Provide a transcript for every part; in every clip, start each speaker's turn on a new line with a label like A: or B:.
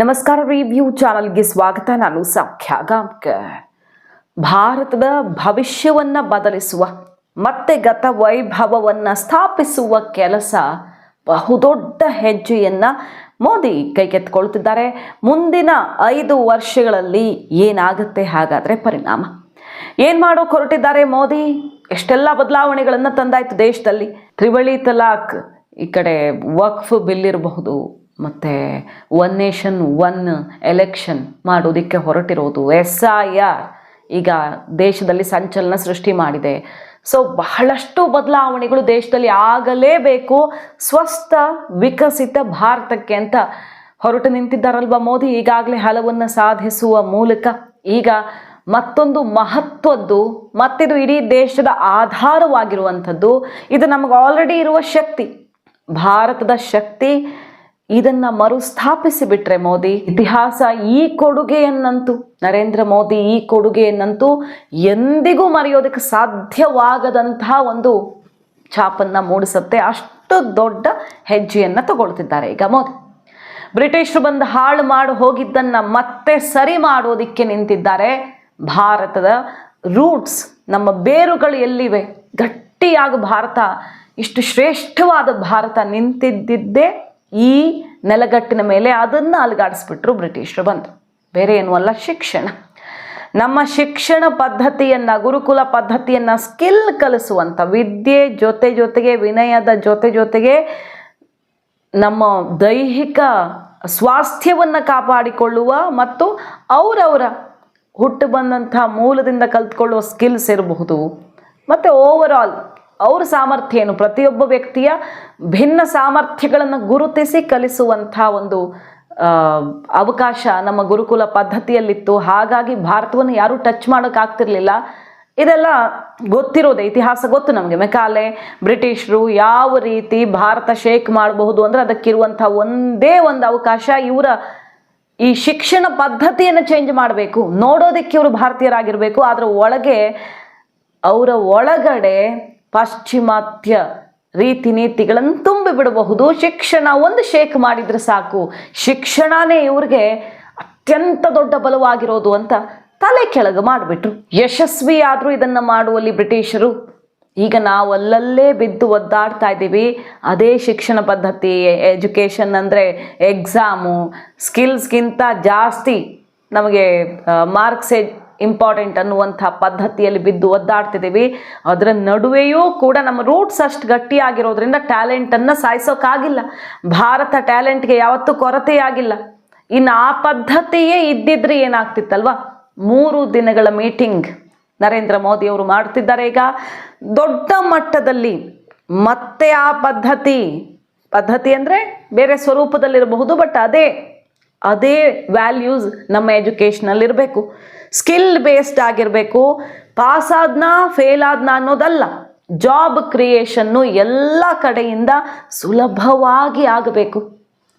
A: ನಮಸ್ಕಾರ ರಿವ್ಯೂ ಚಾನಲ್ಗೆ ಸ್ವಾಗತ. ನಾನು ಸಾಖ್ಯ ಗಾಂವ್ಕರ್ ಭಾರತದ ಭವಿಷ್ಯವನ್ನ ಬದಲಿಸುವ, ಮತ್ತೆ ಗತ ವೈಭವವನ್ನ ಸ್ಥಾಪಿಸುವ ಕೆಲಸ ಬಹುದೊಡ್ಡ ಹೆಜ್ಜೆಯನ್ನ ಮೋದಿ ಕೈಗೆತ್ತಿಕೊಳ್ತಿದ್ದಾರೆ. ಮುಂದಿನ ಐದು ವರ್ಷಗಳಲ್ಲಿ ಏನಾಗುತ್ತೆ ಹಾಗಾದ್ರೆ ಪರಿಣಾಮ? ಏನ್ ಮಾಡೋಕೆ ಹೊರಟಿದ್ದಾರೆ ಮೋದಿ? ಎಷ್ಟೆಲ್ಲ ಬದಲಾವಣೆಗಳನ್ನು ತಂದಾಯ್ತು ದೇಶದಲ್ಲಿ? ತ್ರಿವಳಿ ತಲಾಖ್ ಈ ಕಡೆ ವಕ್ಫ್ ಬಿಲ್ ಇರಬಹುದು ಮತ್ತು ಒನ್ ನೇಷನ್ ಒನ್ ಎಲೆಕ್ಷನ್ ಮಾಡೋದಕ್ಕೆ ಹೊರಟಿರೋದು ಎಸ್ ಐ ಆರ್ ಈಗ ದೇಶದಲ್ಲಿ ಸಂಚಲನ ಸೃಷ್ಟಿ ಮಾಡಿದೆ. ಸೊ ಬಹಳಷ್ಟು ಬದಲಾವಣೆಗಳು ದೇಶದಲ್ಲಿ ಆಗಲೇಬೇಕು. ಸ್ವಸ್ಥ, ವಿಕಸಿತ ಭಾರತಕ್ಕೆ ಅಂತ ಹೊರಟು ನಿಂತಿದ್ದಾರಲ್ವ ಮೋದಿ? ಈಗಾಗಲೇ ಹಲವನ್ನು ಸಾಧಿಸುವ ಮೂಲಕ. ಈಗ ಮತ್ತೊಂದು ಮಹತ್ವದ್ದು, ಮತ್ತಿದು ಇಡೀ ದೇಶದ ಆಧಾರವಾಗಿರುವಂಥದ್ದು, ಇದು ನಮಗೆ ಆಲ್ರೆಡಿ ಇರುವ ಶಕ್ತಿ. ಭಾರತದ ಶಕ್ತಿ ಇದನ್ನ ಮರುಸ್ಥಾಪಿಸಿ ಬಿಟ್ರೆ ಮೋದಿ, ಇತಿಹಾಸ ಈ ಕೊಡುಗೆಯನ್ನಂತೂ, ನರೇಂದ್ರ ಮೋದಿ ಈ ಕೊಡುಗೆಯನ್ನಂತೂ ಎಂದಿಗೂ ಮರೆಯೋದಕ್ಕೆ ಸಾಧ್ಯವಾಗದಂತಹ ಒಂದು ಛಾಪನ್ನ ಮೂಡಿಸುತ್ತೆ. ಅಷ್ಟು ದೊಡ್ಡ ಹೆಜ್ಜೆಯನ್ನ ತಗೊಳ್ತಿದ್ದಾರೆ ಈಗ ಮೋದಿ. ಬ್ರಿಟಿಷರು ಬಂದು ಹಾಳು ಮಾಡಿ ಹೋಗಿದ್ದನ್ನ ಮತ್ತೆ ಸರಿ ಮಾಡೋದಿಕ್ಕೆ ನಿಂತಿದ್ದಾರೆ. ಭಾರತದ ರೂಟ್ಸ್ ನಮ್ಮ ಬೇರುಗಳು ಎಲ್ಲಿವೆ? ಗಟ್ಟಿಯಾಗಿ ಭಾರತ, ಇಷ್ಟು ಶ್ರೇಷ್ಠವಾದ ಭಾರತ ನಿಂತಿದ್ದಿದ್ದೇ ಈ ನೆಲಗಟ್ಟಿನ ಮೇಲೆ ಅದನ್ನು ಅಲುಗಾಡಿಸ್ಬಿಟ್ರು ಬ್ರಿಟಿಷರು ಬಂದರು ಬೇರೆ ಏನೂ ಅಲ್ಲ, ಶಿಕ್ಷಣ. ನಮ್ಮ ಶಿಕ್ಷಣ ಪದ್ಧತಿಯನ್ನು, ಗುರುಕುಲ ಪದ್ಧತಿಯನ್ನು ಸ್ಕಿಲ್ ಕಲಿಸುವಂಥ ವಿದ್ಯೆ ಜೊತೆ ಜೊತೆಗೆ, ವಿನಯದ ಜೊತೆ ಜೊತೆಗೆ ನಮ್ಮ ದೈಹಿಕ ಸ್ವಾಸ್ಥ್ಯವನ್ನು ಕಾಪಾಡಿಕೊಳ್ಳುವ ಮತ್ತು ಅವರವರ ಹುಟ್ಟು ಬಂದಂಥ ಮೂಲದಿಂದ ಕಲ್ತ್ಕೊಳ್ಳುವ ಸ್ಕಿಲ್ಸ್ ಇರಬಹುದು. ಮತ್ತು ಓವರ್ ಆಲ್ ಅವ್ರ ಸಾಮರ್ಥ್ಯ ಏನು ಪ್ರತಿಯೊಬ್ಬ ವ್ಯಕ್ತಿಯ ಭಿನ್ನ ಸಾಮರ್ಥ್ಯಗಳನ್ನು ಗುರುತಿಸಿ ಕಲಿಸುವಂಥ ಒಂದು ಅವಕಾಶ ನಮ್ಮ ಗುರುಕುಲ ಪದ್ಧತಿಯಲ್ಲಿತ್ತು. ಹಾಗಾಗಿ ಭಾರತವನ್ನು ಯಾರೂ ಟಚ್ ಮಾಡೋಕ್ಕಾಗ್ತಿರ್ಲಿಲ್ಲ ಇದೆಲ್ಲ ಗೊತ್ತಿರೋದೆ, ಇತಿಹಾಸ ಗೊತ್ತು ನಮಗೆ. ಮೆಕಾಲೆ ಬ್ರಿಟಿಷರು ಯಾವ ರೀತಿ ಭಾರತ ಶೇಕ್ ಮಾಡಬಹುದು ಅಂದರೆ ಅದಕ್ಕಿರುವಂಥ ಒಂದೇ ಒಂದು ಅವಕಾಶ ಇವರ ಈ ಶಿಕ್ಷಣ ಪದ್ಧತಿಯನ್ನು ಚೇಂಜ್ ಮಾಡಬೇಕು. ನೋಡೋದಕ್ಕೆ ಇವರು ಭಾರತೀಯರಾಗಿರಬೇಕು. ಅದರ ಒಳಗೆ, ಅವರ ಒಳಗಡೆ ಪಾಶ್ಚಿಮಾತ್ಯ ರೀತಿ ನೀತಿಗಳನ್ನು ತುಂಬಿ ಬಿಡಬಹುದು. ಶಿಕ್ಷಣ ಒಂದು ಶೇಕ್ ಮಾಡಿದ್ರೆ ಸಾಕು. ಶಿಕ್ಷಣನೇ ಇವ್ರಿಗೆ ಅತ್ಯಂತ ದೊಡ್ಡ ಬಲವಾಗಿರೋದು ಅಂತ ತಲೆ ಕೆಳಗೆ ಮಾಡಿಬಿಟ್ರು. ಯಶಸ್ವಿ ಆದರೂ ಇದನ್ನು ಮಾಡುವಲ್ಲಿ ಬ್ರಿಟಿಷರು. ಈಗ ನಾವು ಅಲ್ಲಲ್ಲೇ ಬಿದ್ದು ಒದ್ದಾಡ್ತಾ ಇದ್ದೀವಿ. ಅದೇ ಶಿಕ್ಷಣ ಪದ್ಧತಿ, ಎಜುಕೇಷನ್ ಅಂದರೆ ಎಕ್ಸಾಮು, ಸ್ಕಿಲ್ಸ್ಗಿಂತ ಜಾಸ್ತಿ ನಮಗೆ ಮಾರ್ಕ್ಸೇ ಇಂಪಾರ್ಟೆಂಟ್ ಅನ್ನುವಂಥ ಪದ್ಧತಿಯಲ್ಲಿ ಬಿದ್ದು ಒದ್ದಾಡ್ತಿದ್ದೀವಿ. ಅದರ ನಡುವೆಯೂ ಕೂಡ ನಮ್ಮ ರೂಟ್ಸ್ ಅಷ್ಟು ಗಟ್ಟಿಯಾಗಿರೋದ್ರಿಂದ ಟ್ಯಾಲೆಂಟನ್ನು ಸಾಯಿಸೋಕ್ಕಾಗಿಲ್ಲ ಭಾರತ ಟ್ಯಾಲೆಂಟ್ಗೆ ಯಾವತ್ತೂ ಕೊರತೆಯಾಗಿಲ್ಲ. ಇನ್ನು ಆ ಪದ್ಧತಿಯೇ ಇದ್ದಿದ್ರೆ ಏನಾಗ್ತಿತ್ತಲ್ವ? ಮೂರು ದಿನಗಳ ಮೀಟಿಂಗ್ ನರೇಂದ್ರ ಮೋದಿ ಅವರು ಮಾಡ್ತಿದ್ದಾರೆ ಈಗ. ದೊಡ್ಡ ಮಟ್ಟದಲ್ಲಿ ಮತ್ತೆ ಆ ಪದ್ಧತಿ ಪದ್ಧತಿ ಅಂದರೆ ಬೇರೆ ಸ್ವರೂಪದಲ್ಲಿರಬಹುದು ಬಟ್ ಅದೇ ಅದೇ ವ್ಯಾಲ್ಯೂಸ್ ನಮ್ಮ ಎಜುಕೇಷನಲ್ಲಿ ಇರಬೇಕು ಸ್ಕಿಲ್ ಬೇಸ್ಡ್ ಆಗಿರಬೇಕು ಪಾಸ್ ಆದ್ನ ಫೇಲ್ ಆದ್ನ ಅನ್ನೋದಲ್ಲ. ಜಾಬ್ ಕ್ರಿಯೇಷನ್ನು ಎಲ್ಲ ಕಡೆಯಿಂದ ಸುಲಭವಾಗಿ ಆಗಬೇಕು.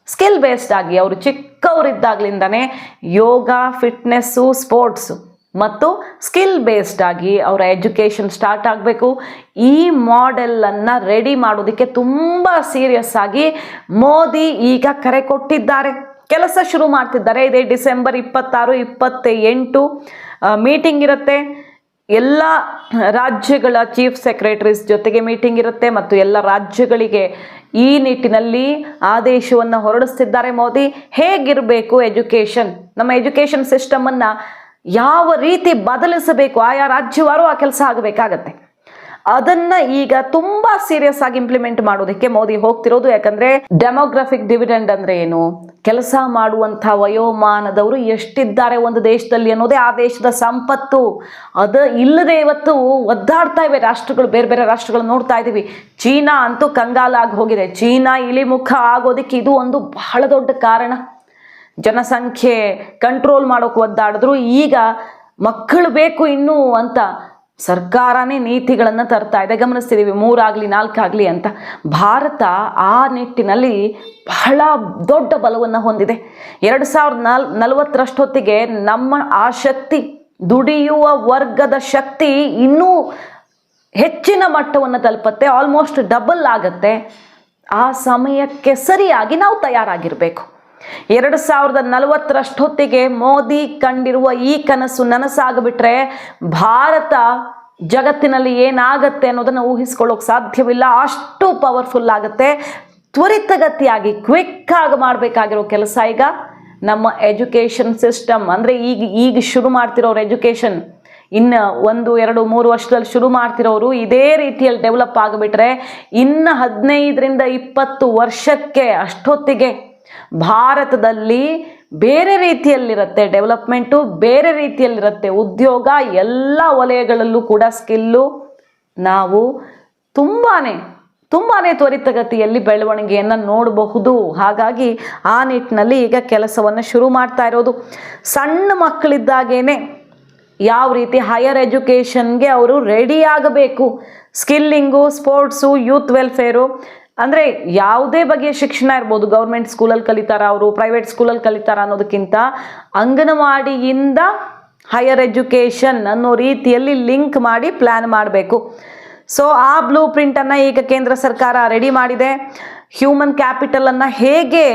A: ಸ್ಕಿಲ್ ಬೇಸ್ಡ್ ಆಗಿ ಅವರು ಚಿಕ್ಕವರಿದ್ದಾಗ್ಲಿಂದನೇ ಯೋಗ ಫಿಟ್ನೆಸ್ಸು ಸ್ಪೋರ್ಟ್ಸು ಮತ್ತು ಸ್ಕಿಲ್ ಬೇಸ್ಡ್ ಆಗಿ ಅವರ ಎಜುಕೇಷನ್ ಸ್ಟಾರ್ಟ್ ಆಗಬೇಕು. ಈ ಮಾಡೆಲನ್ನು ರೆಡಿ ಮಾಡೋದಕ್ಕೆ ತುಂಬ ಸೀರಿಯಸ್ ಆಗಿ ಮೋದಿ ಈಗ ಕರೆ ಕೊಟ್ಟಿದ್ದಾರೆ. ಕೆಲಸ ಶುರು ಮಾಡ್ತಿದ್ದಾರೆ. ಇದೇ ಡಿಸೆಂಬರ್ ಇಪ್ಪತ್ತಾರು ಇಪ್ಪತ್ತ ಎಂಟು ಮೀಟಿಂಗ್ ಇರುತ್ತೆ. ಎಲ್ಲ ರಾಜ್ಯಗಳ ಚೀಫ್ ಸೆಕ್ರೆಟರೀಸ್ ಜೊತೆಗೆ ಮೀಟಿಂಗ್ ಇರುತ್ತೆ ಮತ್ತು ಎಲ್ಲ ರಾಜ್ಯಗಳಿಗೆ ಈ ನಿಟ್ಟಿನಲ್ಲಿ ಆದೇಶವನ್ನು ಹೊರಡಿಸ್ತಿದ್ದಾರೆ ಮೋದಿ. ಹೇಗಿರಬೇಕು ಎಜುಕೇಷನ್ ನಮ್ಮ ಎಜುಕೇಷನ್ ಸಿಸ್ಟಮನ್ನು ಯಾವ ರೀತಿ ಬದಲಿಸಬೇಕು? ಆಯಾ ರಾಜ್ಯವಾರು ಆ ಕೆಲಸ ಆಗಬೇಕಾಗತ್ತೆ. ಅದನ್ನ ಈಗ ತುಂಬಾ ಸೀರಿಯಸ್ ಆಗಿ ಇಂಪ್ಲಿಮೆಂಟ್ ಮಾಡೋದಕ್ಕೆ ಮೋದಿ ಹೋಗ್ತಿರೋದು ಯಾಕಂದ್ರೆ ಡೆಮೋಗ್ರಾಫಿಕ್ ಡಿವಿಡೆಂಡ್ ಅಂದ್ರೆ ಏನು? ಕೆಲಸ ಮಾಡುವಂಥ ವಯೋಮಾನದವರು ಎಷ್ಟಿದ್ದಾರೆ ಒಂದು ದೇಶದಲ್ಲಿ ಅನ್ನೋದೇ ಆ ದೇಶದ ಸಂಪತ್ತು. ಅದ ಇಲ್ಲದೆ ಇವತ್ತು ಒದ್ದಾಡ್ತಾ ಇವೆ ರಾಷ್ಟ್ರಗಳು, ಬೇರೆ ಬೇರೆ ರಾಷ್ಟ್ರಗಳು ನೋಡ್ತಾ ಇದೀವಿ ಚೀನಾ ಅಂತೂ ಕಂಗಾಲಾಗಿ ಹೋಗಿದೆ. ಚೀನಾ ಇಳಿಮುಖ ಆಗೋದಕ್ಕೆ ಇದು ಒಂದು ಬಹಳ ದೊಡ್ಡ ಕಾರಣ. ಜನಸಂಖ್ಯೆ ಕಂಟ್ರೋಲ್ ಮಾಡೋಕೆ ಒದ್ದಾಡಿದ್ರು. ಈಗ ಮಕ್ಕಳು ಬೇಕು ಇನ್ನೂ ಅಂತ. ಸರ್ಕಾರನೇ ನೀತಿಗಳನ್ನು ತರ್ತಾ ಇದೆ. ಗಮನಿಸ್ತಿದ್ದೀವಿ, ಮೂರಾಗಲಿ, ನಾಲ್ಕಾಗಲಿ ಅಂತ. ಭಾರತ ಆ ನಿಟ್ಟಿನಲ್ಲಿ ಬಹಳ ದೊಡ್ಡ ಬಲವನ್ನು ಹೊಂದಿದೆ. ಎರಡು ಸಾವಿರದ ನಾಲ್, ನಲವತ್ತರಷ್ಟೊತ್ತಿಗೆ ನಮ್ಮ ಆ ಶಕ್ತಿ, ದುಡಿಯುವ ವರ್ಗದ ಶಕ್ತಿ ಇನ್ನೂ ಹೆಚ್ಚಿನ ಮಟ್ಟವನ್ನು ತಲುಪತ್ತೆ ಆಲ್ಮೋಸ್ಟ್ ಡಬಲ್ ಆಗತ್ತೆ. ಆ ಸಮಯಕ್ಕೆ ಸರಿಯಾಗಿ ನಾವು ತಯಾರಾಗಿರಬೇಕು. ಎರಡು ಸಾವಿರದ ನಲವತ್ತರಷ್ಟೊತ್ತಿಗೆ ಮೋದಿ ಕಂಡಿರುವ ಈ ಕನಸು ನನಸಾಗ್ಬಿಟ್ರೆ ಭಾರತ ಜಗತ್ತಿನಲ್ಲಿ ಏನಾಗತ್ತೆ ಅನ್ನೋದನ್ನು ಊಹಿಸ್ಕೊಳ್ಳೋಕೆ ಸಾಧ್ಯವಿಲ್ಲ. ಅಷ್ಟು ಪವರ್ಫುಲ್ ಆಗುತ್ತೆ. ತ್ವರಿತಗತಿಯಾಗಿ ಕ್ವಿಕ್ ಆಗಿ ಮಾಡಬೇಕಾಗಿರೋ ಕೆಲಸ ಈಗ ನಮ್ಮ ಎಜುಕೇಷನ್ ಸಿಸ್ಟಮ್ ಅಂದರೆ ಈಗ ಈಗ ಶುರು ಮಾಡ್ತಿರೋರು ಎಜುಕೇಷನ್ ಇನ್ನು ಒಂದು, ಎರಡು, ಮೂರು ವರ್ಷದಲ್ಲಿ ಶುರು ಮಾಡ್ತಿರೋರು ಇದೇ ರೀತಿಯಲ್ಲಿ ಡೆವಲಪ್ ಆಗಿಬಿಟ್ರೆ ಇನ್ನು ಹದಿನೈದರಿಂದ ಇಪ್ಪತ್ತು ವರ್ಷಕ್ಕೆ ಅಷ್ಟೊತ್ತಿಗೆ ಭಾರತದಲ್ಲಿ ಬೇರೆ ರೀತಿಯಲ್ಲಿರುತ್ತೆ ಡೆವಲಪ್ಮೆಂಟು, ಬೇರೆ ರೀತಿಯಲ್ಲಿರುತ್ತೆ ಉದ್ಯೋಗ, ಎಲ್ಲ ವಲಯಗಳಲ್ಲೂ ಕೂಡ ಸ್ಕಿಲ್ಲು ನಾವು ತುಂಬಾ ತುಂಬಾ ತ್ವರಿತಗತಿಯಲ್ಲಿ ಬೆಳವಣಿಗೆಯನ್ನು ನೋಡಬಹುದು. ಹಾಗಾಗಿ ಆ ನಿಟ್ಟಿನಲ್ಲಿ ಈಗ ಕೆಲಸವನ್ನು ಶುರು ಮಾಡ್ತಾ ಇರೋದು. ಸಣ್ಣ ಮಕ್ಕಳಿದ್ದಾಗೇನೆ ಯಾವ ರೀತಿ ಹೈಯರ್ ಎಜುಕೇಷನ್ಗೆ ಅವರು ರೆಡಿಯಾಗಬೇಕು ಸ್ಕಿಲ್ಲಿಂಗು ಸ್ಪೋರ್ಟ್ಸು ಯೂತ್ ವೆಲ್ಫೇರು ಅಂದರೆ ಯಾವುದೇ ಬಗೆಯ ಶಿಕ್ಷಣ ಇರ್ಬೋದು ಗೌರ್ಮೆಂಟ್ ಸ್ಕೂಲಲ್ಲಿ ಕಲಿತಾರ ಅವರು ಪ್ರೈವೇಟ್ ಸ್ಕೂಲಲ್ಲಿ ಕಲಿತಾರ ಅನ್ನೋದಕ್ಕಿಂತ ಅಂಗನವಾಡಿಯಿಂದ ಹೈಯರ್ ಎಜುಕೇಷನ್ ಅನ್ನೋ ರೀತಿಯಲ್ಲಿ ಲಿಂಕ್ ಮಾಡಿ ಪ್ಲ್ಯಾನ್ ಮಾಡಬೇಕು. ಸೊ ಆ ಬ್ಲೂ ಪ್ರಿಂಟನ್ನು ಈಗ ಕೇಂದ್ರ ಸರ್ಕಾರ ರೆಡಿ ಮಾಡಿದೆ. ಹ್ಯೂಮನ್ ಕ್ಯಾಪಿಟಲನ್ನು ಹೇಗೆ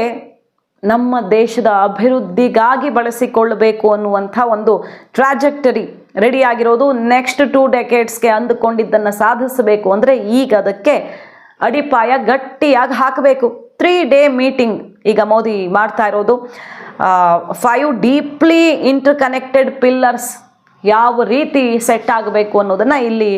A: ನಮ್ಮ ದೇಶದ ಅಭಿವೃದ್ಧಿಗಾಗಿ ಬಳಸಿಕೊಳ್ಳಬೇಕು ಅನ್ನುವಂಥ ಒಂದು ಟ್ರಾಜೆಕ್ಟರಿ ರೆಡಿ ಆಗಿರೋದು. ನೆಕ್ಸ್ಟ್ ಟೂ ಡೆಕೆಡ್ಸ್ಗೆ ಅಂದುಕೊಂಡಿದ್ದನ್ನು ಸಾಧಿಸಬೇಕು ಅಂದರೆ ಈಗ ಅದಕ್ಕೆ ಅಡಿಪಾಯ ಗಟ್ಟಿಯಾಗಿ ಹಾಕಬೇಕು. ತ್ರೀ ಡೇ ಮೀಟಿಂಗ್ ಈಗ ಮೋದಿ ಮಾಡ್ತಾ ಇರೋದು. Five deeply interconnected pillars ಯಾವ ರೀತಿ ಸೆಟ್ ಆಗಬೇಕು ಅನ್ನೋದನ್ನು ಇಲ್ಲಿ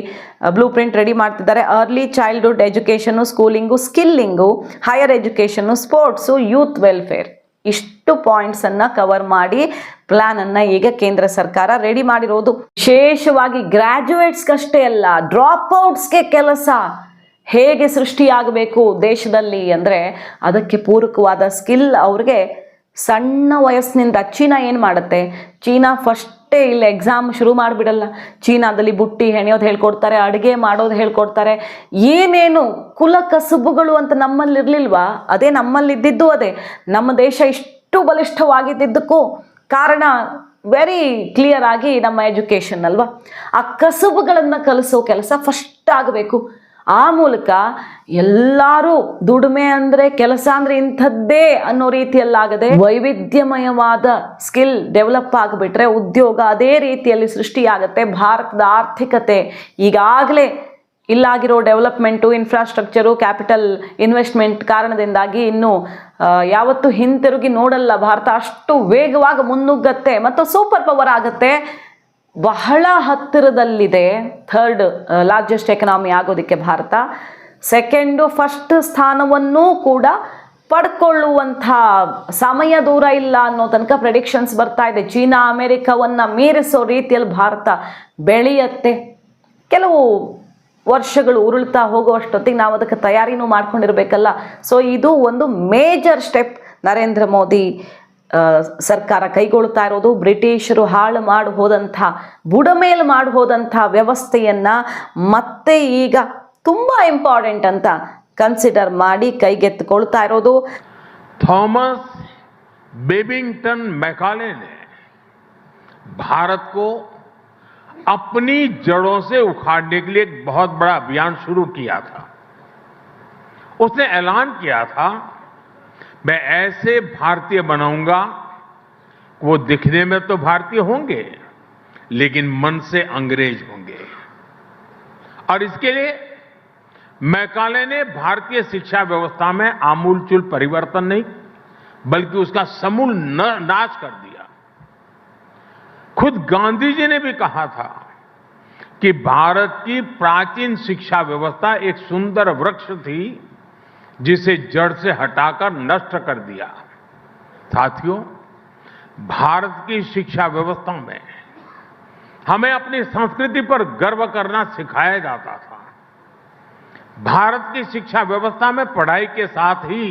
A: ಬ್ಲೂ ಪ್ರಿಂಟ್ ರೆಡಿ ಮಾಡ್ತಿದ್ದಾರೆ. Early childhood education schooling skilling higher education sports youth welfare ಇಷ್ಟು ಪಾಯಿಂಟ್ಸನ್ನು ಕವರ್ ಮಾಡಿ ಪ್ಲ್ಯಾನನ್ನು ಈಗ ಕೇಂದ್ರ ಸರ್ಕಾರ ರೆಡಿ ಮಾಡಿರೋದು. ವಿಶೇಷವಾಗಿ ಗ್ರ್ಯಾಜುಯೇಟ್ಸ್ಗಷ್ಟೇ ಅಲ್ಲ ಡ್ರಾಪ್ ಔಟ್ಸ್ಗೆ ಕೆಲಸ. ಹೇಗೆ ಸೃಷ್ಟಿಯಾಗಬೇಕು ದೇಶದಲ್ಲಿ ಅಂದರೆ ಅದಕ್ಕೆ ಪೂರಕವಾದ ಸ್ಕಿಲ್ ಅವ್ರಿಗೆ ಸಣ್ಣ ವಯಸ್ಸಿನಿಂದ ಚೀನಾ ಏನು ಮಾಡುತ್ತೆ? ಚೀನಾ ಫಸ್ಟೇ ಇಲ್ಲಿ ಎಕ್ಸಾಮ್ ಶುರು ಮಾಡಿಬಿಡಲ್ಲ. ಚೀನಾದಲ್ಲಿ ಬುಟ್ಟಿ ಹೆಣೆಯೋದು ಹೇಳ್ಕೊಡ್ತಾರೆ, ಅಡುಗೆ ಮಾಡೋದು ಹೇಳ್ಕೊಡ್ತಾರೆ. ಏನೇನು ಕುಲ ಕಸುಬುಗಳು ಅಂತ ನಮ್ಮಲ್ಲಿರಲಿಲ್ವಾ? ಅದೇ ನಮ್ಮಲ್ಲಿದ್ದಿದ್ದು ಅದೇ. ನಮ್ಮ ದೇಶ ಇಷ್ಟು ಬಲಿಷ್ಠವಾಗಿದ್ದಿದ್ದಕ್ಕೂ ಕಾರಣ ವೆರಿ ಕ್ಲಿಯರ್ ಆಗಿ ನಮ್ಮ ಎಜುಕೇಷನ್ ಅಲ್ವಾ? ಆ ಕಸುಬುಗಳನ್ನು ಕಲಿಸೋ ಕೆಲಸ ಫಸ್ಟ್ ಆಗಬೇಕು. ಆ ಮೂಲಕ ಎಲ್ಲರೂ ದುಡಿಮೆ ಅಂದರೆ ಕೆಲಸ ಅಂದರೆ ಇಂಥದ್ದೇ ಅನ್ನೋ ರೀತಿಯಲ್ಲಾಗದೆ ವೈವಿಧ್ಯಮಯವಾದ ಸ್ಕಿಲ್ ಡೆವಲಪ್ ಆಗಿಬಿಟ್ರೆ ಉದ್ಯೋಗ ಅದೇ ರೀತಿಯಲ್ಲಿ ಸೃಷ್ಟಿಯಾಗತ್ತೆ. ಭಾರತದ ಆರ್ಥಿಕತೆ ಈಗಾಗಲೇ ಇಲ್ಲಾಗಿರೋ ಡೆವಲಪ್ಮೆಂಟು ಇನ್ಫ್ರಾಸ್ಟ್ರಕ್ಚರು ಕ್ಯಾಪಿಟಲ್ ಇನ್ವೆಸ್ಟ್ಮೆಂಟ್ ಕಾರಣದಿಂದಾಗಿ ಇನ್ನು ಯಾವತ್ತೂ ಹಿಂತಿರುಗಿ ನೋಡಲ್ಲ. ಭಾರತ ಅಷ್ಟು ವೇಗವಾಗಿ ಮುನ್ನುಗ್ಗತ್ತೆ. ಮತ್ತು ಸೂಪರ್ ಪವರ್ ಆಗುತ್ತೆ. ಬಹಳ ಹತ್ತಿರದಲ್ಲಿದೆ ಥರ್ಡ್ ಲಾರ್ಜೆಸ್ಟ್ ಎಕನಾಮಿ ಆಗೋದಕ್ಕೆ ಭಾರತ. ಸೆಕೆಂಡು ಫಸ್ಟ್ ಸ್ಥಾನವನ್ನೂ ಕೂಡ ಪಡ್ಕೊಳ್ಳುವಂಥ ಸಮಯ ದೂರ ಇಲ್ಲ ಅನ್ನೋ ತನಕ ಪ್ರೆಡಿಕ್ಷನ್ಸ್ ಬರ್ತಾ ಇದೆ. ಚೀನಾ, ಅಮೇರಿಕಾವನ್ನು ಮೀರಿಸೋ ರೀತಿಯಲ್ಲಿ ಭಾರತ ಬೆಳೆಯತ್ತೆ. ಕೆಲವು ವರ್ಷಗಳು ಉರುಳ್ತಾ ಹೋಗುವಷ್ಟೊತ್ತಿಗೆ ನಾವು ಅದಕ್ಕೆ ತಯಾರಿನೂ ಮಾಡ್ಕೊಂಡಿರ್ಬೇಕಲ್ಲ. ಸೊ ಇದು ಒಂದು ಮೇಜರ್ ಸ್ಟೆಪ್ ನರೇಂದ್ರ ಮೋದಿ ಸರ್ಕಾರ ಕೈಗೊಳ್ತಾ ಇರೋದು ಬ್ರಿಟಿಷರು ಹಾಳು ಮಾಡಿ ಹೋದಂಥ ಬುಡಮೇಲು ಮಾಡಿ ಹೋದಂಥ ವ್ಯವಸ್ಥೆಯನ್ನು ಮತ್ತೆ ಈಗ ತುಂಬ ಇಂಪಾರ್ಟೆಂಟ್ ಅಂತ ಕನ್ಸಿಡರ್ ಮಾಡಿ ಕೈಗೆತ್ತಿಕೊಳ್ತಾ ಇರೋದು
B: थॉमस बेबिंगटन मैकाले ने भारत को अपनी जड़ों से उखाड़ने के लिए एक बहुत बड़ा अभियान शुरू किया था उसने ऐलान किया था मैं ऐसे भारतीय बनाऊँगा वो दिखने में तो भारतीय होंगे, लेकिन मन से अंग्रेज़ होंगे। और इसके लिए मैकाले ने भारतीय शिक्षा व्यवस्था में आमूलचूल परिवर्तन नहीं, बल्कि उसका समूल नाश कर दिया। खुद गांधी जी ने भी कहा था कि भारत की प्राचीन शिक्षा व्यवस्था एक सुंदर वृक्ष थी जिसे जड़ से हटाकर नष्ट कर दिया। साथियों, भारत की शिक्षा व्यवस्था में हमें अपनी संस्कृति पर गर्व करना सिखाया जाता था। भारत की शिक्षा व्यवस्था में पढ़ाई के साथ ही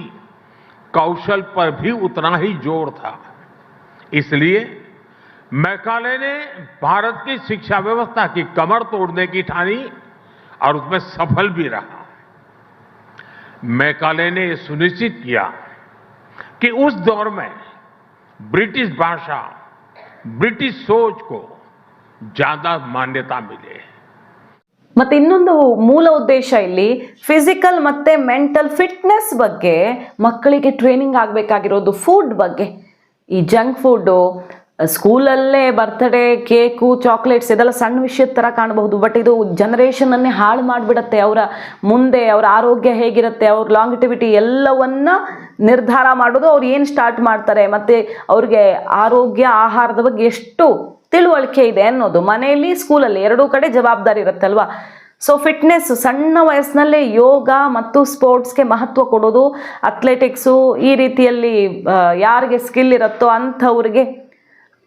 B: कौशल पर भी उतना ही ज़ोर था। इसलिए मैकाले ने भारत की शिक्षा व्यवस्था की कमर तोड़ने की ठानी और उसमें सफल भी रहा। मैकाले ने यह सुनिश्चित किया कि उस दौर में ब्रिटिश भाषा ब्रिटिश सोच को ज्यादा मान्यता मिले
A: ಮತ್ತು ಇನ್ನೊಂದು ಮೂಲ ಉದ್ದೇಶ ಇಲ್ಲಿ ಫಿಸಿಕಲ್ ಮತ್ತು ಮೆಂಟಲ್ ಫಿಟ್ನೆಸ್ ಬಗ್ಗೆ ಮಕ್ಕಳಿಗೆ ಟ್ರೈನಿಂಗ್ ಆಗಬೇಕಾಗಿರೋದು ಫುಡ್ ಬಗ್ಗೆ ಈ ಜಂಕ್ ಫುಡ್ಡು ಸ್ಕೂಲಲ್ಲೇ ಬರ್ತ್ಡೇ ಕೇಕು ಚಾಕ್ಲೇಟ್ಸ್ ಇದೆಲ್ಲ ಸಣ್ಣ ವಿಷಯದ ಥರ ಕಾಣಬಹುದು. ಬಟ್ ಇದು ಜನರೇಷನನ್ನೇ ಹಾಳು ಮಾಡಿಬಿಡತ್ತೆ. ಅವರ ಮುಂದೆ, ಅವರ ಆರೋಗ್ಯ ಹೇಗಿರುತ್ತೆ, ಅವ್ರ ಲಾಂಗಿಟಿವಿಟಿ ಎಲ್ಲವನ್ನ ನಿರ್ಧಾರ ಮಾಡೋದು ಅವ್ರು ಏನು ಸ್ಟಾರ್ಟ್ ಮಾಡ್ತಾರೆ. ಮತ್ತು ಅವ್ರಿಗೆ ಆರೋಗ್ಯ, ಆಹಾರದ ಬಗ್ಗೆ ಎಷ್ಟು ತಿಳುವಳಿಕೆ ಇದೆ ಅನ್ನೋದು ಮನೆಯಲ್ಲಿ, ಸ್ಕೂಲಲ್ಲಿ ಎರಡೂ ಕಡೆ ಜವಾಬ್ದಾರಿ ಇರುತ್ತೆ ಅಲ್ವಾ? ಸೊ ಫಿಟ್ನೆಸ್ ಸಣ್ಣ ವಯಸ್ಸಿನಲ್ಲೇ ಯೋಗ ಮತ್ತು ಸ್ಪೋರ್ಟ್ಸ್ಗೆ ಮಹತ್ವ ಕೊಡೋದು. ಅಥ್ಲೆಟಿಕ್ಸು ಈ ರೀತಿಯಲ್ಲಿ ಯಾರಿಗೆ ಸ್ಕಿಲ್ ಇರುತ್ತೋ ಅಂಥವ್ರಿಗೆ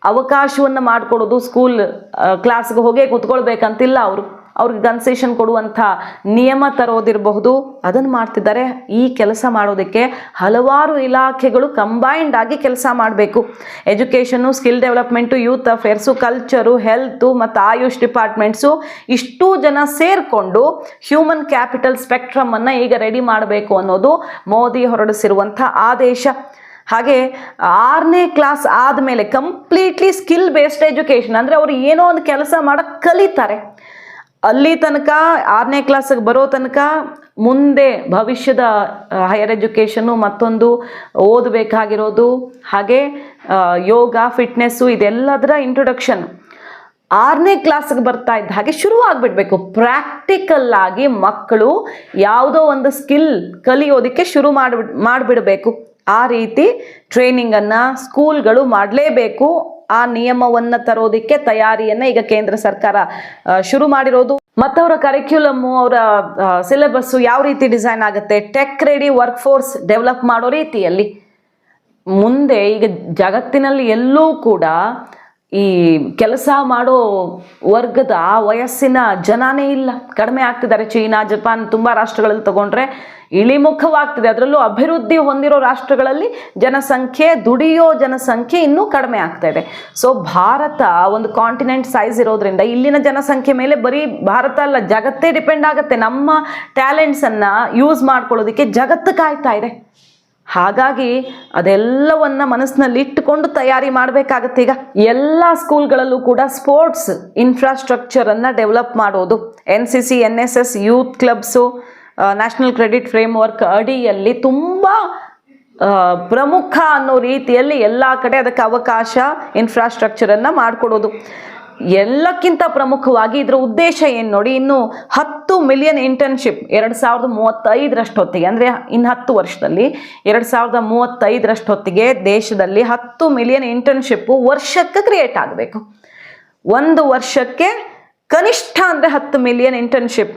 A: ಅವಕಾಶವನ್ನು ಮಾಡಿಕೊಡೋದು ಸ್ಕೂಲ್ ಕ್ಲಾಸ್ಗೆ ಹೋಗೇ ಕೂತ್ಕೊಳ್ಬೇಕಂತಿಲ್ಲ ಅವರು. ಅವ್ರಿಗೆ ಕನ್ಸೆಷನ್ ಕೊಡುವಂಥ ನಿಯಮ ತರೋದಿರಬಹುದು. ಅದನ್ನು ಮಾಡ್ತಿದ್ದಾರೆ. ಈ ಕೆಲಸ ಮಾಡೋದಕ್ಕೆ ಹಲವಾರು ಇಲಾಖೆಗಳು ಕಂಬೈನ್ಡ್ ಆಗಿ ಕೆಲಸ ಮಾಡಬೇಕು. Education skill development youth affairs culture health ಮತ್ತು ಆಯುಷ್ ಡಿಪಾರ್ಟ್ಮೆಂಟ್ಸು ಇಷ್ಟು ಜನ ಸೇರಿಕೊಂಡು ಹ್ಯೂಮನ್ ಕ್ಯಾಪಿಟಲ್ ಸ್ಪೆಕ್ಟ್ರಮನ್ನು ಈಗ ರೆಡಿ ಮಾಡಬೇಕು ಅನ್ನೋದು ಮೋದಿ ಹೊರಡಿಸಿರುವಂಥ ಆದೇಶ. ಹಾಗೆ ಆರನೇ ಕ್ಲಾಸ್ ಆದಮೇಲೆ ಕಂಪ್ಲೀಟ್ಲಿ ಸ್ಕಿಲ್ ಬೇಸ್ಡ್ ಎಜುಕೇಷನ್ ಅಂದರೆ ಅವರು ಏನೋ ಒಂದು ಕೆಲಸ ಮಾಡೋಕ್ಕೆ ಕಲಿತಾರೆ. ಅಲ್ಲಿ ತನಕ, ಆರನೇ ಕ್ಲಾಸಿಗೆ ಬರೋ ತನಕ ಮುಂದೆ ಭವಿಷ್ಯದ ಹೈಯರ್ ಎಜುಕೇಷನ್ನು ಮತ್ತೊಂದು ಓದಬೇಕಾಗಿರೋದು, ಹಾಗೆ ಯೋಗ ಫಿಟ್ನೆಸ್ಸು ಇದೆಲ್ಲದರ ಇಂಟ್ರೊಡಕ್ಷನ್ ಆರನೇ ಕ್ಲಾಸ್ಗೆ ಬರ್ತಾ ಇದ್ದ ಹಾಗೆ ಶುರು ಆಗಿಬಿಡ್ಬೇಕು. ಪ್ರಾಕ್ಟಿಕಲ್ ಆಗಿ ಮಕ್ಕಳು ಯಾವುದೋ ಒಂದು ಸ್ಕಿಲ್ ಕಲಿಯೋದಕ್ಕೆ ಶುರು ಮಾಡಿಬಿಡ್, ಮಾಡಿಬಿಡಬೇಕು. ಆ ರೀತಿ ಟ್ರೈನಿಂಗನ್ನು ಸ್ಕೂಲ್ಗಳು ಮಾಡಲೇಬೇಕು. ಆ ನಿಯಮವನ್ನು ತರೋದಕ್ಕೆ ತಯಾರಿಯನ್ನು ಈಗ ಕೇಂದ್ರ ಸರ್ಕಾರ ಶುರು ಮಾಡಿರೋದು. ಮತ್ತವರ ಕರಿಕ್ಯುಲಮ್ಮು ಅವರ ಸಿಲೆಬಸ್ಸು ಯಾವ ರೀತಿ ಡಿಸೈನ್ ಆಗುತ್ತೆ? Tech ready workforce develop ಮಾಡೋ ರೀತಿಯಲ್ಲಿ. ಮುಂದೆ ಈಗ ಜಗತ್ತಿನಲ್ಲಿ ಎಲ್ಲೂ ಕೂಡ ಈ ಕೆಲಸ ಮಾಡೋ ವರ್ಗದ ವಯಸ್ಸಿನ ಜನನೇ ಇಲ್ಲ. ಕಡಿಮೆ ಆಗ್ತಿದ್ದಾರೆ. ಚೀನಾ, ಜಪಾನ್ ತುಂಬ ರಾಷ್ಟ್ರಗಳಲ್ಲಿ ತಗೊಂಡ್ರೆ ಇಳಿಮುಖವಾಗ್ತಿದೆ. ಅದರಲ್ಲೂ ಅಭಿವೃದ್ಧಿ ಹೊಂದಿರೋ ರಾಷ್ಟ್ರಗಳಲ್ಲಿ ಜನಸಂಖ್ಯೆ, ದುಡಿಯೋ ಜನಸಂಖ್ಯೆ ಇನ್ನೂ ಕಡಿಮೆ ಆಗ್ತಾ ಇದೆ. ಸೊ ಭಾರತ ಒಂದು ಕಾಂಟಿನೆಂಟ್ ಸೈಜ್ ಇರೋದ್ರಿಂದ ಇಲ್ಲಿನ ಜನಸಂಖ್ಯೆ ಮೇಲೆ ಬರೀ ಭಾರತ ಅಲ್ಲ, ಜಗತ್ತೇ ಡಿಪೆಂಡ್ ಆಗುತ್ತೆ. ನಮ್ಮ ಟ್ಯಾಲೆಂಟ್ಸನ್ನು ಯೂಸ್ ಮಾಡ್ಕೊಳ್ಳೋದಕ್ಕೆ ಜಗತ್ತು ಕಾಯ್ತಾ ಇದೆ. ಹಾಗಾಗಿ ಅದೆಲ್ಲವನ್ನ ಮನಸ್ಸಿನಲ್ಲಿ ಇಟ್ಟುಕೊಂಡು ತಯಾರಿ ಮಾಡಬೇಕಾಗತ್ತೆ ಈಗ. ಎಲ್ಲ ಸ್ಕೂಲ್ಗಳಲ್ಲೂ ಕೂಡ ಸ್ಪೋರ್ಟ್ಸ್ ಇನ್ಫ್ರಾಸ್ಟ್ರಕ್ಚರನ್ನು ಡೆವಲಪ್ ಮಾಡೋದು. N C C N S S youth clubs national credit framework ಅಡಿಯಲ್ಲಿ ತುಂಬ ಪ್ರಮುಖ ಅನ್ನೋ ರೀತಿಯಲ್ಲಿ ಎಲ್ಲ ಕಡೆ ಅದಕ್ಕೆ ಅವಕಾಶ ಇನ್ಫ್ರಾಸ್ಟ್ರಕ್ಚರನ್ನು ಮಾಡಿಕೊಡೋದು. ಎಲ್ಲಕ್ಕಿಂತ ಪ್ರಮುಖವಾಗಿ ಇದರ ಉದ್ದೇಶ ಏನು ನೋಡಿ, ಇನ್ನು ಹತ್ತು ಮಿಲಿಯನ್ ಇಂಟರ್ನ್ಶಿಪ್ ಎರಡು ಸಾವಿರದ ಮೂವತ್ತೈದರಷ್ಟೊತ್ತಿಗೆ, ಅಂದರೆ ಇನ್ನು ಹತ್ತು ವರ್ಷದಲ್ಲಿ ಎರಡು ಸಾವಿರದ ಮೂವತ್ತೈದರಷ್ಟೊತ್ತಿಗೆ ದೇಶದಲ್ಲಿ ಹತ್ತು ಮಿಲಿಯನ್ ಇಂಟರ್ನ್ಶಿಪ್ಪು ವರ್ಷಕ್ಕೆ ಕ್ರಿಯೇಟ್ ಆಗಬೇಕು. ಒಂದು ವರ್ಷಕ್ಕೆ ಕನಿಷ್ಠ ಅಂದರೆ ಹತ್ತು ಮಿಲಿಯನ್ ಇಂಟರ್ನ್ಶಿಪ್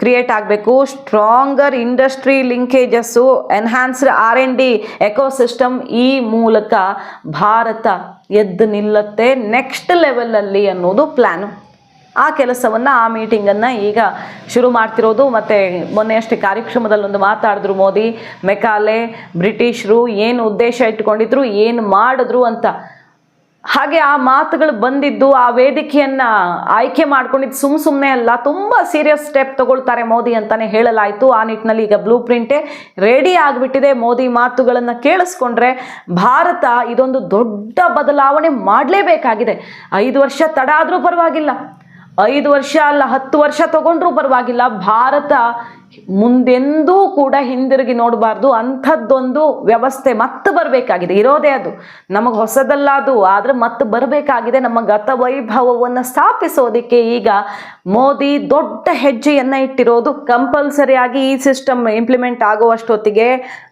A: ಕ್ರಿಯೇಟ್ ಆಗಬೇಕು. Stronger industry linkages enhanced R N D ecosystem ಈ ಮೂಲಕ ಭಾರತ ಎದ್ದು ನಿಲ್ಲತ್ತೆ. ನೆಕ್ಸ್ಟ್ ಲೆವೆಲಲ್ಲಿ ಅನ್ನೋದು ಪ್ಲ್ಯಾನು ಆ ಕೆಲಸವನ್ನು, ಆ ಮೀಟಿಂಗನ್ನು ಈಗ ಶುರು ಮಾಡ್ತಿರೋದು. ಮತ್ತು ಮೊನ್ನೆ ಅಷ್ಟೇ ಕಾರ್ಯಕ್ರಮದಲ್ಲಿ ಒಂದು ಮಾತಾಡಿದ್ರು ಮೋದಿ, ಮೆಕಾಲೆ, ಬ್ರಿಟಿಷರು, ಏನು ಉದ್ದೇಶ ಇಟ್ಕೊಂಡಿದ್ರು, ಏನು ಮಾಡಿದ್ರು ಅಂತ. ಹಾಗೆ ಆ ಮಾತುಗಳು ಬಂದಿದ್ದು, ಆ ವೇದಿಕೆಯನ್ನ ಆಯ್ಕೆ ಮಾಡ್ಕೊಂಡಿದ್ದು ಸುಮ್ ಸುಮ್ಮನೆ ಅಲ್ಲ, ತುಂಬ ಸೀರಿಯಸ್ ಸ್ಟೆಪ್ ತಗೊಳ್ತಾರೆ ಮೋದಿ ಅಂತಾನೆ ಹೇಳಲಾಯಿತು. ಆ ನಿಟ್ಟಿನಲ್ಲಿ ಈಗ ಬ್ಲೂ ಪ್ರಿಂಟೇ ರೆಡಿ ಆಗಿಬಿಟ್ಟಿದೆ. ಮೋದಿ ಮಾತುಗಳನ್ನು ಕೇಳಿಸ್ಕೊಂಡ್ರೆ ಭಾರತ ಇದೊಂದು ದೊಡ್ಡ ಬದಲಾವಣೆ ಮಾಡಲೇಬೇಕಾಗಿದೆ. ಐದು ವರ್ಷ ತಡ ಆದರೂ ಪರವಾಗಿಲ್ಲ. ಐದು ವರ್ಷ ಅಲ್ಲ, ಹತ್ತು ವರ್ಷ ತಗೊಂಡ್ರೂ ಪರವಾಗಿಲ್ಲ. ಭಾರತ ಮುಂದೆಂದೂ ಕೂಡ ಹಿಂದಿರುಗಿ ನೋಡಬಾರ್ದು. ಅಂಥದ್ದೊಂದು ವ್ಯವಸ್ಥೆ ಮತ್ತೆ ಬರಬೇಕಾಗಿದೆ. ಇರೋದೇ ಅದು. ನಮಗೆ ಹೊಸದಲ್ಲ ಅದು ಆದರೆ ಮತ್ತೆ ಬರಬೇಕಾಗಿದೆ. ನಮ್ಮ ಗತ ವೈಭವವನ್ನು ಸ್ಥಾಪಿಸೋದಕ್ಕೆ ಈಗ ಮೋದಿ ದೊಡ್ಡ ಹೆಜ್ಜೆಯನ್ನು ಇಟ್ಟಿರೋದು ಕಂಪಲ್ಸರಿಯಾಗಿ ಈ ಸಿಸ್ಟಮ್ ಇಂಪ್ಲಿಮೆಂಟ್ ಆಗುವಷ್ಟೊತ್ತಿಗೆ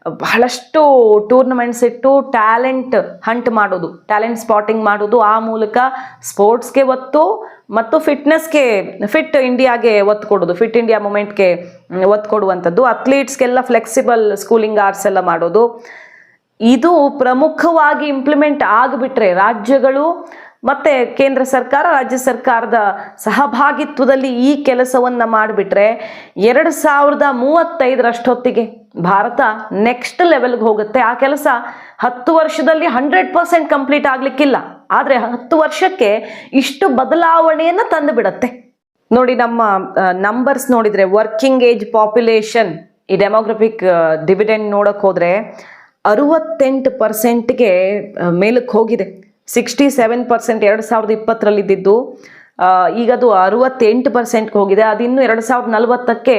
A: ಬಹಳಷ್ಟು ಟೂರ್ನಮೆಂಟ್ಸ್ ಇಟ್ಟು ಟ್ಯಾಲೆಂಟ್ ಹಂಟ್ ಮಾಡೋದು. ಟ್ಯಾಲೆಂಟ್ ಸ್ಪಾಟಿಂಗ್ ಮಾಡೋದು. ಆ ಮೂಲಕ ಸ್ಪೋರ್ಟ್ಸ್ಗೆ ಒತ್ತು ಮತ್ತು ಫಿಟ್ನೆಸ್ಗೆ ಫಿಟ್ ಇಂಡಿಯಾಗೆ ಒತ್ತು ಕೊಡೋದು. ಫಿಟ್ ಇಂಡಿಯಾ ಮೂಮೆಂಟ್ಗೆ ಒತ್ತು ಕೊಡುವಂಥದ್ದು ಅಥ್ಲೀಟ್ಸ್ಗೆಲ್ಲ ಫ್ಲೆಕ್ಸಿಬಲ್ ಸ್ಕೂಲಿಂಗ್ ಆರ್ಟ್ಸ್ ಎಲ್ಲ ಮಾಡೋದು. ಇದು ಪ್ರಮುಖವಾಗಿ ಇಂಪ್ಲಿಮೆಂಟ್ ಆಗಿಬಿಟ್ರೆ ರಾಜ್ಯಗಳು ಮತ್ತು ಕೇಂದ್ರ ಸರ್ಕಾರ, ರಾಜ್ಯ ಸರ್ಕಾರದ ಸಹಭಾಗಿತ್ವದಲ್ಲಿ ಈ ಕೆಲಸವನ್ನು ಮಾಡಿಬಿಟ್ರೆ ಎರಡು ಸಾವಿರದ ಮೂವತ್ತೈದರಷ್ಟೊತ್ತಿಗೆ ಭಾರತ ನೆಕ್ಸ್ಟ್ ಲೆವೆಲ್ಗೆ ಹೋಗುತ್ತೆ. ಆ ಕೆಲಸ ಹತ್ತು ವರ್ಷದಲ್ಲಿ ಹಂಡ್ರೆಡ್ ಪರ್ಸೆಂಟ್ ಕಂಪ್ಲೀಟ್ ಆಗಲಿಕ್ಕಿಲ್ಲ. ಆದರೆ ಹತ್ತು ವರ್ಷಕ್ಕೆ ಇಷ್ಟು ಬದಲಾವಣೆಯನ್ನು ತಂದು ಬಿಡುತ್ತೆ. ನೋಡಿ ನಮ್ಮ ನಂಬರ್ಸ್ ನೋಡಿದರೆ ವರ್ಕಿಂಗ್ ಏಜ್ ಪಾಪ್ಯುಲೇಷನ್ ಈ ಡೆಮೋಗ್ರಫಿಕ್ ಡಿವಿಡೆಂಡ್ ನೋಡೋಕೆ ಹೋದರೆ ಅರುವತ್ತೆಂಟು ಪರ್ಸೆಂಟ್ಗೆ ಮೇಲಕ್ಕೆ ಹೋಗಿದೆ. ಸಿಕ್ಸ್ಟಿ ಸೆವೆನ್ ಪರ್ಸೆಂಟ್ ಎರಡು ಸಾವಿರದ ಇಪ್ಪತ್ತರಲ್ಲಿ ಇದ್ದಿದ್ದು ಈಗ ಅದು ಅರುವತ್ತೆಂಟು ಪರ್ಸೆಂಟ್ಗೆ ಹೋಗಿದೆ. ಅದಿನ್ನು ಎರಡು ಸಾವಿರದ ನಲವತ್ತಕ್ಕೆ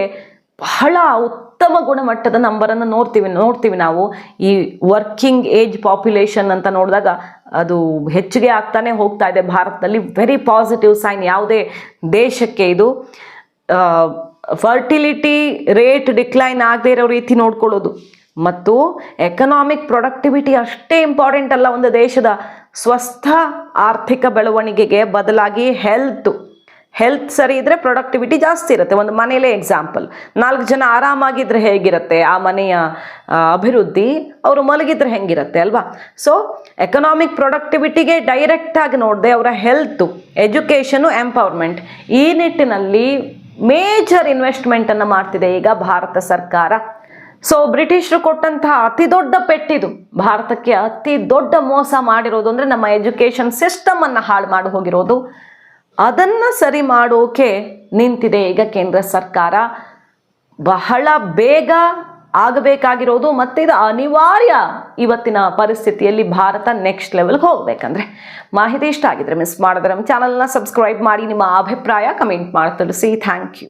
A: ಬಹಳ ಉತ್ತಮ ಗುಣಮಟ್ಟದ ನಂಬರನ್ನು ನೋಡ್ತೀವಿ ನೋಡ್ತೀವಿ ನಾವು. ಈ ವರ್ಕಿಂಗ್ ಏಜ್ ಪಾಪ್ಯುಲೇಷನ್ ಅಂತ ನೋಡಿದಾಗ ಅದು ಹೆಚ್ಚಿಗೆ ಆಗ್ತಾನೆ ಹೋಗ್ತಾ ಇದೆ. ಭಾರತದಲ್ಲಿ ವೆರಿ ಪಾಸಿಟಿವ್ ಸೈನ್ ಯಾವುದೇ ದೇಶಕ್ಕೆ ಇದು ಫರ್ಟಿಲಿಟಿ ರೇಟ್ ಡಿಕ್ಲೈನ್ ಆಗದೇ ಇರೋ ರೀತಿ ನೋಡ್ಕೊಳ್ಳೋದು. ಮತ್ತು ಎಕನಾಮಿಕ್ ಪ್ರೊಡಕ್ಟಿವಿಟಿ ಅಷ್ಟೇ ಇಂಪಾರ್ಟೆಂಟ್ ಅಲ್ಲ ಒಂದು ದೇಶದ ಸ್ವಸ್ಥ ಆರ್ಥಿಕ ಬೆಳವಣಿಗೆಗೆ ಬದಲಾಗಿ ಹೆಲ್ತ್ ಹೆಲ್ತ್ ಸರಿ ಇದ್ರೆ ಪ್ರೊಡಕ್ಟಿವಿಟಿ ಜಾಸ್ತಿ ಇರುತ್ತೆ. ಒಂದು ಮನೆಯಲ್ಲೇ ಎಕ್ಸಾಂಪಲ್ ನಾಲ್ಕು ಜನ ಆರಾಮಾಗಿದ್ರೆ ಹೇಗಿರುತ್ತೆ? ಆ ಮನೆಯ ಅಭಿವೃದ್ಧಿ ಅವರು ಮಲಗಿದ್ರೆ ಹೆಂಗಿರುತ್ತೆ ಅಲ್ವಾ? ಸೊ ಎಕನಾಮಿಕ್ ಪ್ರೊಡಕ್ಟಿವಿಟಿಗೆ ಡೈರೆಕ್ಟ್ ಆಗಿ ನೋಡದೆ ಅವರ ಹೆಲ್ತು ಎಜುಕೇಷನು ಎಂಪವರ್ಮೆಂಟ್ ಈ ನಿಟ್ಟಿನಲ್ಲಿ ಮೇಜರ್ ಇನ್ವೆಸ್ಟ್ಮೆಂಟನ್ನು ಮಾಡ್ತಿದೆ ಈಗ ಭಾರತ ಸರ್ಕಾರ. ಸೊ ಬ್ರಿಟಿಷರು ಕೊಟ್ಟಂತಹ ಅತಿ ದೊಡ್ಡ ಪೆಟ್ಟಿದು, ಭಾರತಕ್ಕೆ ಅತಿ ದೊಡ್ಡ ಮೋಸ ಮಾಡಿರೋದು ಅಂದರೆ ನಮ್ಮ ಎಜುಕೇಷನ್ ಸಿಸ್ಟಮನ್ನು ಹಾಳು ಮಾಡಿ ಹೋಗಿರೋದು ಅದನ್ನು ಸರಿ ಮಾಡೋಕೆ ನಿಂತಿದೆ ಈಗ ಕೇಂದ್ರ ಸರ್ಕಾರ. ಬಹಳ ಬೇಗ ಆಗಬೇಕಾಗಿರೋದು ಮತ್ತೆ ಇದು ಅನಿವಾರ್ಯ ಇವತ್ತಿನ ಪರಿಸ್ಥಿತಿಯಲ್ಲಿ ಭಾರತ ನೆಕ್ಸ್ಟ್ ಲೆವೆಲ್ಗೆ ಹೋಗಬೇಕಂದ್ರೆ. ಮಾಹಿತಿ ಇಷ್ಟ ಆಗಿದ್ರೆ ಮಿಸ್ ಮಾಡಿದ್ರೆ ನಮ್ಮ ಚಾನಲ್ನ ಸಬ್ಸ್ಕ್ರೈಬ್ ಮಾಡಿ, ನಿಮ್ಮ ಅಭಿಪ್ರಾಯ ಕಮೆಂಟ್ ಮಾಡಿ ತಿಳಿಸಿ. Thank you